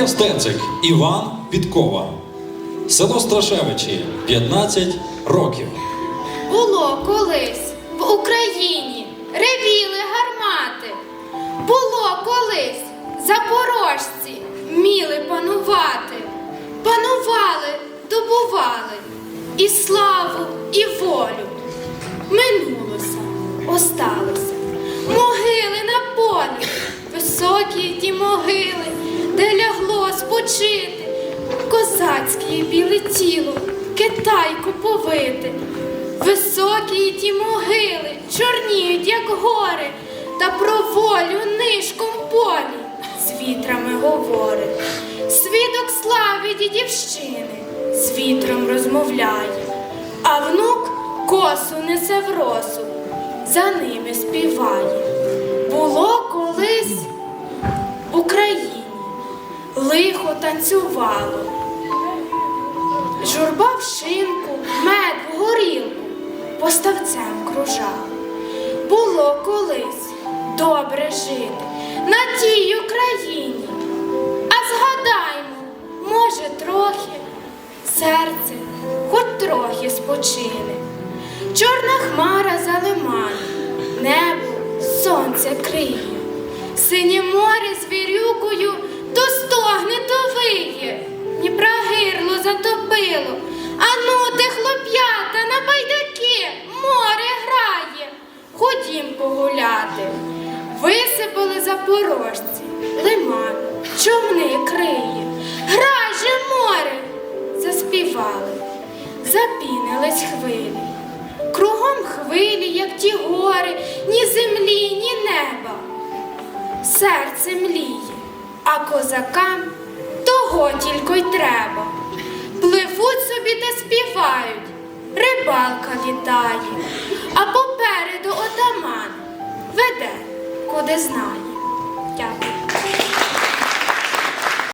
Марія Стецик, Іван Підкова. Село Страшевичі 15 років. Було колись в Україні ревіли гармати. Було колись запорожці вміли панувати. Панували, добували і славу, і волю. Минулося, осталося. Могили на полі, високі ті могили, Козацьке біле тіло, китайку повити. Високі ті могили, чорніють, як гори, та про волю нишком полі з вітрами говорить. Свідок слави дідівщини з вітром розмовляє, а внук косу несе в росу, за ними співає. Було колись в Україні лихо танцювало. Поставцем кружав. Було колись добре жити на тій Україні. А згадаймо, може, трохи серце хоч трохи спочине. Чорна хмара за лиманом, небо сонце криє, синє море з вірюкою то стогне, то виє, Дніпра гирло затопило. Ану, де погуляти. Висипали запорожці, лиман, човни криє. Грай же море, заспівали, запінились хвилі. Кругом хвилі, як ті гори, ні землі, ні неба. Серце мліє, а козакам того тільки й треба. Пливуть собі та співають, рибалка літає, а попереду отаман веде, куди знає.